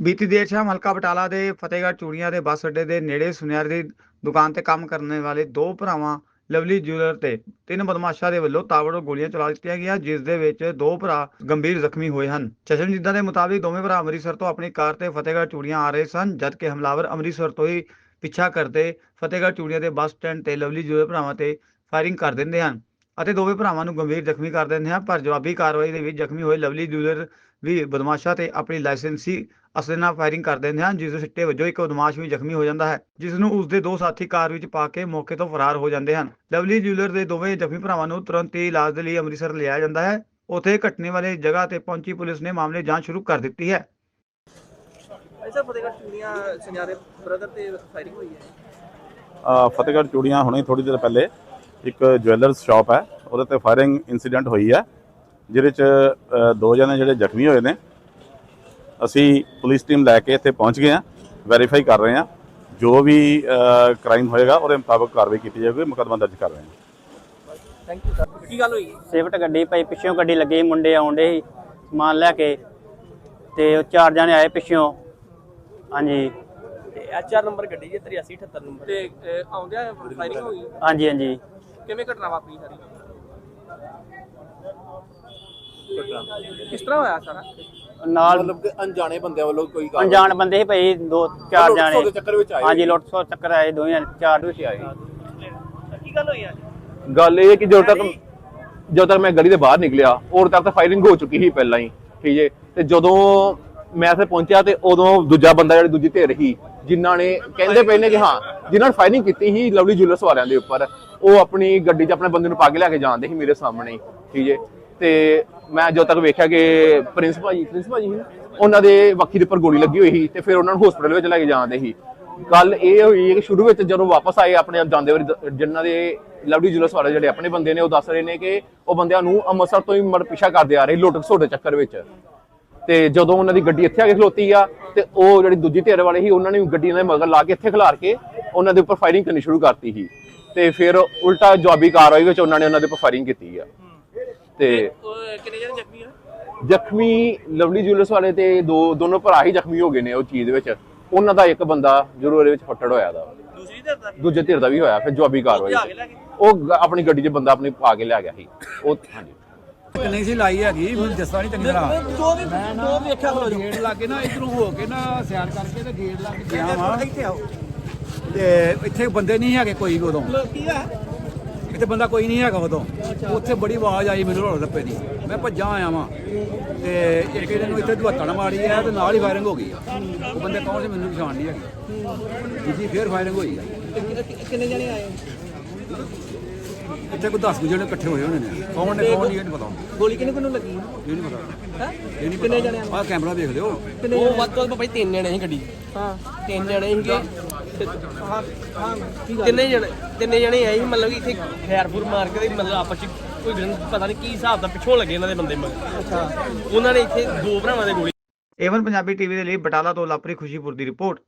ਬੀਤੀ ਦੇਰ ਸ਼ਾਮ ਹਲਕਾ ਬਟਾਲਾ ਦੇ ਫਤਿਹਗੜ੍ਹ ਚੂੜੀਆਂ ਦੇ ਬੱਸ ਅੱਡੇ ਦੇ ਨੇੜੇ ਸੁਨਿਆਰੇ ਦੀ ਦੁਕਾਨ ਤੇ ਕੰਮ ਕਰਨ ਵਾਲੇ ਦੋ ਭਰਾਵਾਂ, ਲਵਲੀ ਜੂਲਰ ਤੇ ਤਿੰਨ ਬਦਮਾਸ਼ਾਂ ਦੇ ਵੱਲੋਂ ਤਾਬੜਤੋੜ ਗੋਲੀਆਂ ਚਲਾ ਦਿੱਤੀਆਂ ਗਈਆਂ, ਜਿਸ ਦੇ ਵਿੱਚ ਦੋ ਭਰਾ ਗੰਭੀਰ ਜ਼ਖਮੀ ਹੋਏ ਹਨ। ਚਸ਼ਮਦੀਦਾਂ ਦੇ ਮੁਤਾਬਿਕ ਦੋਵੇਂ ਭਰਾ ਅੰਮ੍ਰਿਤਸਰ ਤੋਂ ਆਪਣੀ ਕਾਰ ਤੇ ਫਤਿਹਗੜ੍ਹ ਚੂੜੀਆਂ ਆ ਰਹੇ ਸਨ, ਜਦਕਿ ਹਮਲਾਵਰ ਅੰਮ੍ਰਿਤਸਰ ਤੋਂ ਹੀ ਪਿੱਛਾ ਕਰਦੇ ਫਤਿਹਗੜ੍ਹ ਚੂੜੀਆਂ ਦੇ ਬੱਸ ਸਟੈਂਡ ਤੇ ਲਵਲੀ ਜੂਲਰ ਭਰਾਵਾਂ ਤੇ ਫਾਇਰਿੰਗ ਕਰ ਦਿੰਦੇ ਹਨ। ਅਤੇ ਦੋਵੇਂ ਭਰਾਵਾਂ ਨੂੰ ਗੰਭੀਰ ਜ਼ਖਮੀ ਕਰ ਦਿੰਦੇ ਹਨ ਪਰ ਜਵਾਬੀ ਕਾਰਵਾਈ ਦੇ ਵਿੱਚ ਜ਼ਖਮੀ ਹੋਏ ਲਵਲੀ ਜੂਲਰ ਵੀ ਬਦਮਾਸ਼ਾਂ ਤੇ ਆਪਣੀ ਲਾਇਸੈਂਸੀ ਅਸਲੇ ਨਾਲ ਫਾਇਰਿੰਗ ਕਰ ਦਿੰਦੇ ਹਨ ਜਿਸ ਦੇ ਸਿੱਟੇ ਵਜੋਂ ਇੱਕ ਬਦਮਾਸ਼ ਵੀ ਜ਼ਖਮੀ ਹੋ ਜਾਂਦਾ ਹੈ ਜਿਸ ਨੂੰ ਉਸ ਦੇ ਦੋ ਸਾਥੀ ਕਾਰ ਵਿੱਚ ਪਾ ਕੇ ਮੌਕੇ ਤੋਂ ਫਰਾਰ ਹੋ ਜਾਂਦੇ ਹਨ। ਲਵਲੀ ਜੂਲਰ ਦੇ ਦੋਵੇਂ ਜ਼ਖਮੀ ਭਰਾਵਾਂ ਨੂੰ ਤੁਰੰਤ ਹੀ ਇਲਾਜ ਦੇ ਲਈ ਅੰਮ੍ਰਿਤਸਰ ਲਿਆਇਆ ਜਾਂਦਾ ਹੈ। ਉੱਥੇ ਘਟਨੇ ਵਾਲੀ ਜਗ੍ਹਾ ਤੇ ਪਹੁੰਚੀ ਪੁਲਿਸ ਨੇ ਮਾਮਲੇ ਦੀ ਜਾਂਚ ਸ਼ੁਰੂ ਕਰ ਦਿੱਤੀ ਹੈ। ਐਸਾ ਫਤਿਹਗੜ੍ਹ ਚੂੜੀਆਂ ਸੁਨਿਆਰੇ ਬ੍ਰਦਰ ਤੇ ਫਾਇਰਿੰਗ ਹੋਈ ਹੈ। ਫਤਿਹਗੜ੍ਹ ਚੂੜੀਆਂ ਹੁਣੇ ਥੋੜੀ ਦੇਰ ਪਹਿਲੇ ਇੱਕ ਜੁਐਲਰਸ ਸ਼ਾਪ ਹੈ, ਉਹਦੇ ਤੇ ਫਾਇਰਿੰਗ ਇਨਸੀਡੈਂਟ ਹੋਈ ਹੈ, ਜਿਹਦੇ ਚ ਦੋ ਜਣੇ ਜਿਹੜੇ ਜ਼ਖਮੀ ਹੋਏ ਨੇ। ਅਸੀਂ ਪੁਲਿਸ ਟੀਮ ਲੈ ਕੇ ਇੱਥੇ ਪਹੁੰਚ ਗਏ ਹਾਂ ਵੈਰੀਫਾਈ ਕਰ ਰਹੇ ਹਾਂ, ਜੋ ਵੀ ਕ੍ਰਾਈਮ ਹੋਏਗਾ, ਉਹਦੇ ਮੁਤਾਬਕ ਕਾਰਵਾਈ ਕੀਤੀ ਜਾਵੇਗੀ ਮੁਕੱਦਮਾ ਦਰਜ ਕਰ ਰਹੇ ਹਾਂ। ਥੈਂਕ ਯੂ ਸਰ ਕੀ ਗੱਲ ਹੋਈ? ਸਿਫਟ ਗੱਡੀ ਭਾਈ ਪਿੱਛੋਂ ਗੱਡੀ ਲੱਗੀ, ਮੁੰਡੇ ਆਉਂਦੇ ਸੀ, ਸਮਾਨ ਲੈ ਕੇ, ਤੇ ਉਹ ਚਾਰ ਜਣੇ ਆਏ ਪਿੱਛੋਂ। ਹਾਂਜੀ। ਤੇ ਐਚਆਰ ਨੰਬਰ ਗੱਡੀ ਜੇ 8378 ਨੰਬਰ। ਤੇ ਅਹ, ਆਉਂਦਿਆਂ ਫਾਇਰਿੰਗ ਹੋਈ? ਹਾਂਜੀ ਹਾਂਜੀ। ਕਿਵੇਂ ਘਟਨਾ ਵਾਪਰੀ ਸਾਰੀ? ਕਿਸ ਤਰ੍ਹਾਂ ਹੋਇਆ ਸਾਰਾ? ਨਾਲ ਮਤਲਬ ਕਿ ਅਣਜਾਣੇ ਬੰਦਿਆਂ ਵੱਲੋਂ ਕੋਈ ਗੱਲ ਅਣਜਾਣ ਬੰਦੇ ਸੀ ਭਾਈ ਦੋ ਚਾਰ ਲੁੱਟ ਖੋਹ ਜਣੇ। ਦੇ ਚੱਕਰ ਵਿੱਚ ਆਏ? ਹਾਂਜੀ ਲੁੱਟ ਸੋ ਚੱਕਰ ਆਏ ਦੋਵੇਂ ਜਣੇ, ਚਾਰ ਦੋਸ਼ੀ ਆਏ। ਕੀ ਗੱਲ ਹੋਈ ਅੱਜ? ਗੱਲ ਇਹ ਹੈ ਕਿ ਜਦੋਂ ਤੱਕ ਜਦੋਂ ਤੱਕ ਮੈਂ ਗਲੀ ਦੇ ਬਾਹਰ ਨਿਕਲਿਆ ਉਦੋਂ ਤੱਕ ਤਾਂ ਫਾਇਰਿੰਗ ਹੋ ਚੁੱਕੀ ਸੀ ਪਹਿਲਾਂ ਹੀ ਠੀਕ ਹੈ ਤੇ ਜਦੋਂ ਮੈਂ ਇੱਥੇ ਪਹੁੰਚਿਆ ਤੇ ਉਦੋਂ ਦੂਜਾ ਬੰਦਾ ਜਿਹੜੀ ਦੂਜੀ ਧਿਰ ਸੀ, ਜਿਨ੍ਹਾਂ ਨੇ ਕਹਿੰਦੇ ਪਏ ਨੇ ਕਿ ਹਾਂ, ਜਿਨ੍ਹਾਂ ਨੇ ਫਾਇਰਿੰਗ ਕੀਤੀ ਸੀ ਲਵਲੀ ਜੁਲਸ ਵਾਲਿਆਂ ਦੇ ਉੱਪਰ, ਉਹ ਆਪਣੀ ਗੱਡੀ 'ਚ ਆਪਣੇ ਬੰਦੇ ਨੂੰ ਪਾ ਕੇ ਲੈ ਕੇ ਜਾਂਦੇ ਸੀ ਮੇਰੇ ਸਾਹਮਣੇ, ਠੀਕ ਹੈ ਤੇ ਮੈਂ ਜਦੋਂ ਤੱਕ ਵੇਖਿਆ ਕਿ ਪ੍ਰਿੰਸ ਭਾਜੀ ਪ੍ਰਿੰਸ ਭਾਜੀ ਉਹਨਾਂ ਦੇ ਵੱਖੀ ਦੇ ਉੱਪਰ ਗੋਲੀ ਲੱਗੀ ਹੋਈ ਸੀ ਤੇ ਫਿਰ ਉਹਨਾਂ ਨੂੰ ਹਸਪੀਟਲ ਵਿੱਚ ਲੈ ਕੇ ਜਾਂਦੇ ਸੀ। ਗੱਲ ਇਹ ਹੋਈ ਕਿ ਸ਼ੁਰੂ ਵਿੱਚ ਜਦੋਂ ਵਾਪਸ ਆਏ ਆਪਣੇ ਆਪ ਜਾਂਦੇ ਵਾਰੀ, ਜਿਨ੍ਹਾਂ ਦੇ ਲਵਲੀ ਜੁਲਸ ਵਾਲੇ ਜਿਹੜੇ ਆਪਣੇ ਬੰਦੇ ਨੇ, ਉਹ ਦੱਸ ਰਹੇ ਨੇ ਕਿ ਉਹ ਬੰਦਿਆਂ ਨੂੰ ਅੰਮ੍ਰਿਤਸਰ ਤੋਂ ਹੀ ਮੜ ਪਿੱਛਾ ਕਰਦੇ ਆ ਰਹੇ ਲੁੱਟ ਖਸੁੱਟ ਚੱਕਰ ਵਿੱਚ। ਤੇ ਜਦੋਂ ਉਹਨਾਂ ਦੀ ਗੱਡੀ ਇੱਥੇ ਆ ਕੇ ਖਲੋਤੀ ਆ ਤੇ ਉਹ ਜਿਹੜੀ ਦੂਜੀ ਧਿਰ ਵਾਲੇ ਸੀ ਉਹਨਾਂ ਨੇ ਗੱਡੀ ਦੇ ਮਗਰ ਲਾ ਕੇ ਇੱਥੇ ਖਿਲਾਰ ਕੇ ਉਹਨਾਂ ਦੇ ਉੱਪਰ ਫਾਇਰਿੰਗ ਕਰਨੀ ਸ਼ੁਰੂ ਕਰਤੀ ਸੀ। ਤੇ ਫਿਰ ਉਲਟਾ ਜਵਾਬੀ ਕਾਰਵਾਈ ਵਿੱਚ ਉਹਨਾਂ ਨੇ ਉਹਨਾਂ ਦੇ ਉੱਪਰ ਫਾਇਰਿੰਗ ਕੀਤੀ ਆ। ਤੇ ਕਿੰਨੇ ਜਣੇ ਜ਼ਖਮੀ ਹੋਏ? ਜ਼ਖਮੀ ਲਵਲੀ ਜੁਲਸ ਵਾਲੇ ਤੇ ਦੋ ਦੋਨੋਂ ਭਰਾ ਹੀ ਜ਼ਖਮੀ ਹੋ ਗਏ ਨੇ ਉਹ ਚੀਜ਼ ਵਿੱਚ। ਉਹਨਾਂ ਦਾ ਇੱਕ ਬੰਦਾ ਜ਼ਰੂਰ ਉਹਦੇ ਵਿੱਚ ਫੱਟੜ ਹੋਇਆ ਦਾ। ਦੂਸਰੀ ਧਿਰ ਦਾ? ਦੂਜੇ ਧਿਰ ਦਾ ਵੀ ਹੋਇਆ ਫਿਰ ਜਵਾਬੀ ਕਾਰਵਾਈ? ਉਹ ਆਪਣੀ ਗੱਡੀ 'ਚ ਬੰਦਾ ਆਪਣੀ ਪਾ ਕੇ ਲੈ ਗਿਆ ਸੀ। ਉਹ ਹਾਂਜੀ। ਨਹੀਂ ਸੀ ਲਾਈ ਹੈਗੀ ਮੈਨੂੰ ਦੱਸਦਾ ਨਹੀਂ ਚੰਗੀ ਤਰ੍ਹਾਂ। ਵੀ ਦੋ ਵੇਖਿਆ ਖਲੋ ਗੇਟ ਲੱਗੇ ਨਾ ਇਧਰੋਂ ਹੋ ਕੇ ਨਾ ਸਿਆਰ ਕਰਕੇ ਤੇ ਗੇਟ ਲੱਗ ਗਿਆ ਵਾ। ਇੱਥੇ ਆਓ। ਤੇ ਇੱਥੇ ਬੰਦੇ ਨਹੀਂ ਹੈਗੇ ਕੋਈ ਵੀ ਉਦੋਂ। ਕੀ ਆ? ਇੱਥੇ ਬੰਦਾ ਕੋਈ ਨਹੀਂ ਹੈਗਾ ਉਦੋਂ। ਉੱਥੇ ਬੜੀ ਆਵਾਜ਼ ਆਈ ਮੈਨੂੰ ਰੋਲ ਰੱਪੇ ਦੀ। ਮੈਂ ਭੱਜਾਂ ਆਇਆ ਵਾਂ। ਤੇ ਇੱਕ ਇਹਨੇ ਨੂੰ ਇੱਥੇ ਦੁਹੱਤਣ ਮਾਰੀ ਹੈ ਤੇ ਨਾਲ ਹੀ ਫਾਇਰਿੰਗ ਹੋ ਗਈ ਆ। ਉਹ ਬੰਦੇ ਕੌਣ ਸੀ ਮੈਨੂੰ ਪਛਾਣ ਨਹੀਂ ਹੈਗੀ। ਦੂਜੀ ਫੇਰ ਫਾਇਰਿੰਗ ਹੋਈ ਆ। ਕਿੰਨੇ ਜਣੇ ਆਏ? ਇੱਥੇ ਕੋਈ 10 ਜਣੇ ਇਕੱਠੇ ਹੋਏ ਹੋਣੇ ਨੇ। ਕੌਣ ਨੇ ਕੌਣ ਨਹੀਂ ਇਹ ਨਹੀਂ ਪਤਾ ਗੋਲੀ ਕਿੰਨੇ ਕਿੰਨੂੰ ਲੱਗੀ? ਇਹ ਨਹੀਂ ਪਤਾ। ਹੈ? ਇਹ ਨਹੀਂ ਕਿੰਨੇ ਪਤਾ। ਜਣੇ ਆਹ ਕੈਮਰਾ ਦੇਖ ਲਿਓ। ਉਹ ਵੱਧ ਤੋਂ ਵੱਧ ਭਾਈ ਤਿੰਨ ਜਣੇ ਸੀ ਗੱਡੀ। 'ਚ। ਹਾਂ। ਤਿੰਨ ਜਣੇ ਸੀਗੇ ਤੇ ਹਾਂ ਹਾਂ ਤਿੰਨੇ ਜਣੇ ਤਿੰਨੇ ਜਣੇ ਆਏ ਸੀ ਮਤਲਬ ਕਿ ਇੱਥੇ ਖੈਰਪੁਰ ਮਾਰ ਕੇ ਤੇ ਮਤਲਬ ਆਪਸ ਚ ਕੋਈ ਗਨ- ਪਤਾ ਨਹੀਂ ਕੀ ਹਿਸਾਬ ਦਾ ਪਿੱਛੋਂ ਲੱਗੇ ਇਹਨਾਂ ਦੇ ਬੰਦੇ ਮਗਰ। ਅੱਛਾ। ਉਹਨਾਂ ਨੇ ਇੱਥੇ ਦੋ ਭਰਾਵਾਂ ਦੇ ਗੋਲੀ ਏਵਨ ਪੰਜਾਬੀ ਟੀਵੀ ਦੇ ਲਈ ਬਟਾਲਾ ਤੋਂ ਲਾਪਰੀ ਖੁਸ਼ੀਪੁਰ ਦੀ ਰਿਪੋਰਟ।